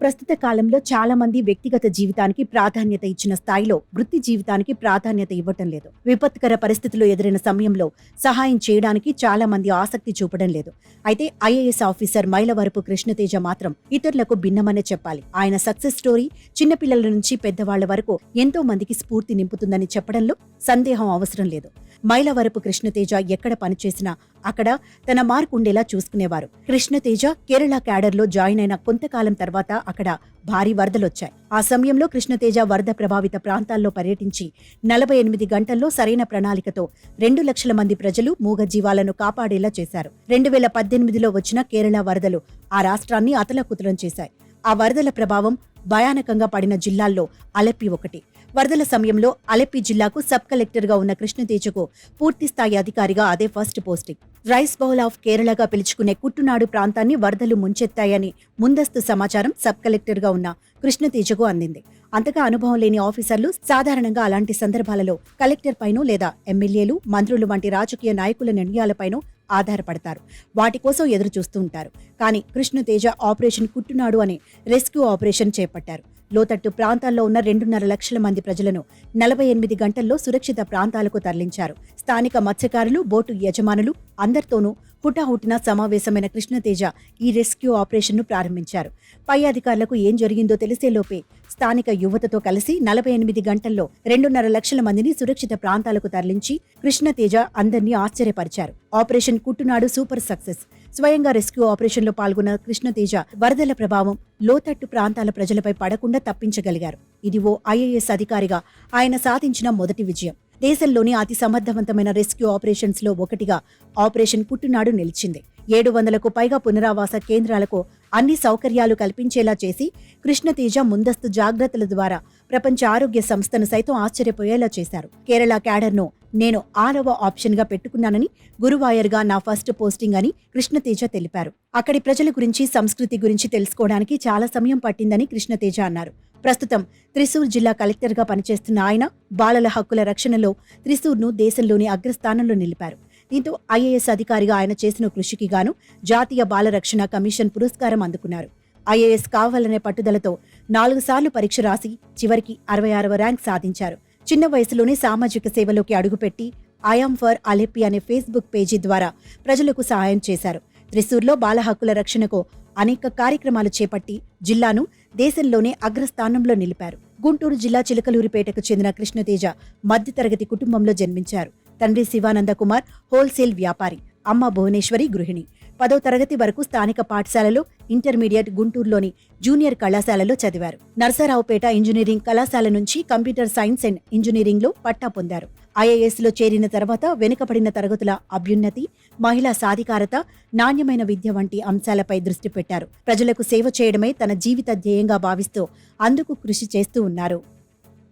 ప్రస్తుత కాలంలో చాలా మంది వ్యక్తిగత జీవితానికి ప్రాధాన్యత ఇచ్చిన స్థాయిలో వృత్తి జీవితానికి ప్రాధాన్యత ఇవ్వటం లేదు. విపత్కర పరిస్థితులు ఎదురైన సమయంలో సహాయం చేయడానికి చాలా మంది ఆసక్తి చూపడం లేదు. అయితే ఐఏఎస్ ఆఫీసర్ మైలవరపు కృష్ణతేజ మాత్రం ఇతరులకు భిన్నమనే చెప్పాలి. ఆయన సక్సెస్ స్టోరీ చిన్నపిల్లల నుంచి పెద్దవాళ్ళ వరకు ఎంతో మందికి స్ఫూర్తి నింపుతుందని చెప్పడంలో సందేహం అవసరం లేదు. మైలవరపు కృష్ణతేజ ఎక్కడ పనిచేసినా అక్కడ తన మార్కు ఉండేలా చూసుకునేవారు. కృష్ణతేజ కేరళ క్యాడర్లో జాయిన్ అయిన కొంతకాలం తర్వాత అక్కడ భారీ వరదలొచ్చాయి. ఆ సమయంలో కృష్ణతేజ వరద ప్రభావిత ప్రాంతాల్లో పర్యటించి నలభై ఎనిమిది గంటల్లో సరైన ప్రణాళికతో రెండు లక్షల మంది ప్రజలు మూగ జీవాలను కాపాడేలా చేశారు. రెండు వేల పద్దెనిమిదిలో వచ్చిన కేరళ వరదలు ఆ రాష్ట్రాన్ని అతలకుతలం చేశాయి. ఆ వరదల ప్రభావం భయానకంగా పడిన జిల్లాల్లో అలెప్పి ఒకటి. వరదల సమయంలో అలెప్పి జిల్లాకు సబ్ కలెక్టర్గా ఉన్న కృష్ణతేజకు పూర్తి స్థాయి అధికారిగా అదే first posting. Rice bowl of కేరళగా పిలుచుకునే కుట్టునాడు ప్రాంతాన్ని వరదలు ముంచెత్తాయని ముందస్తు సమాచారం సబ్ కలెక్టర్గా ఉన్న కృష్ణతేజకు అందింది. అంతగా అనుభవం లేని ఆఫీసర్లు సాధారణంగా అలాంటి సందర్భాలలో కలెక్టర్ పైనో లేదా ఎమ్మెల్యేలు మంత్రులు వంటి రాజకీయ నాయకుల నిర్ణయాలపైనో ఆధారపడతారు. వాటి కోసం ఎదురు చూస్తూ ఉంటారు. కానీ కృష్ణతేజ ఆపరేషన్ కుట్టునాడు అనే రెస్క్యూ ఆపరేషన్ చేపట్టారు. లోతట్టు ప్రాంతాల్లో ఉన్న రెండున్నర లక్షల మంది ప్రజలను నలభై ఎనిమిది గంటల్లో సురక్షిత ప్రాంతాలకు తరలించారు. స్థానిక మత్స్యకారులు బోటు యజమానులు అందరితోనూ హుటాహుటిన సమావేశమైన కృష్ణతేజ ఈ రెస్క్యూ ఆపరేషన్ను ప్రారంభించారు. పై అధికారులకు ఏం జరిగిందో తెలిసేలోపే స్థానిక యువతతో కలిసి నలభై ఎనిమిది గంటల్లో రెండున్నర లక్షల మందిని సురక్షిత ప్రాంతాలకు తరలించి కృష్ణతేజ అందరినీ ఆశ్చర్యపరిచారు. Operation Kuttanad super success. స్వయంగా రెస్క్యూ ఆపరేషన్లో పాల్గొన్న కృష్ణతేజ వరదల ప్రభావం లోతట్టు ప్రాంతాల ప్రజలపై పడకుండా తప్పించగలిగారు. ఇది ఓ ఐఏఎస్ అధికారిగా ఆయన సాధించిన మొదటి విజయం. దేశంలోని అతి సమర్థవంతమైన రెస్క్యూ ఆపరేషన్స్లో ఒకటిగా ఆపరేషన్ పుట్టునాడు నిలిచింది. ఏడు వందలకు పైగా పునరావాస కేంద్రాలకు అన్ని సౌకర్యాలు కల్పించేలా చేసి కృష్ణతేజ ముందస్తు జాగ్రత్తల ద్వారా ప్రపంచ ఆరోగ్య సంస్థను సైతం ఆశ్చర్యపోయేలా చేశారు. కేరళ క్యాడర్ను నేను ఆరవ ఆప్షన్గా పెట్టుకున్నానని గురువాయర్గా నా ఫస్ట్ పోస్టింగ్ అని కృష్ణతేజ తెలిపారు. అక్కడి ప్రజల గురించి సంస్కృతి గురించి తెలుసుకోవడానికి చాలా సమయం పట్టిందని కృష్ణతేజ అన్నారు. ప్రస్తుతం త్రిశూర్ జిల్లా కలెక్టర్గా పనిచేస్తున్న ఆయన బాలల హక్కుల రక్షణలో త్రిశూర్ను దేశంలోని అగ్రస్థానంలో నిలిపారు. దీంతో ఐఏఎస్ అధికారిగా ఆయన చేసిన కృషికి గాను జాతీయ బాల రక్షణ కమిషన్ పురస్కారం అందుకున్నారు. ఐఏఎస్ కావాలనే పట్టుదలతో నాలుగు సార్లు పరీక్ష రాసి చివరికి అరవై ఆరవ ర్యాంక్ సాధించారు. చిన్న వయసులోనే సామాజిక సేవలోకి అడుగుపెట్టి ఐఆమ్ ఫర్ అలెప్పి అనే ఫేస్బుక్ పేజీ ద్వారా ప్రజలకు సహాయం చేశారు. త్రిశూర్లో బాల హక్కుల రక్షణకు అనేక కార్యక్రమాలు చేపట్టి జిల్లాను దేశంలోనే అగ్రస్థానంలో నిలిపారు. గుంటూరు జిల్లా చిలకలూరిపేటకు చెందిన కృష్ణతేజ మధ్యతరగతి కుటుంబంలో జన్మించారు. తండ్రి శివానంద కుమార్ హోల్సేల్ వ్యాపారి అమ్మ భువనేశ్వరి గృహిణి. పదో తరగతి వరకు స్థానిక పాఠశాలలో ఇంటర్మీడియట్ గుంటూరులోని జూనియర్ కళాశాలలో చదివారు. నర్సరావుపేట ఇంజనీరింగ్ కళాశాల నుంచి కంప్యూటర్ సైన్స్ అండ్ ఇంజనీరింగ్లో పట్టా పొందారు. ఐఏఎస్లో చేరిన తర్వాత వెనుకబడిన తరగతుల అభ్యున్నతి మహిళా సాధికారత నాణ్యమైన విద్య వంటి అంశాలపై దృష్టి పెట్టారు. ప్రజలకు సేవ చేయడమే తన జీవిత ధ్యేయంగా భావిస్తూ అందుకు కృషి చేస్తూ ఉన్నారు.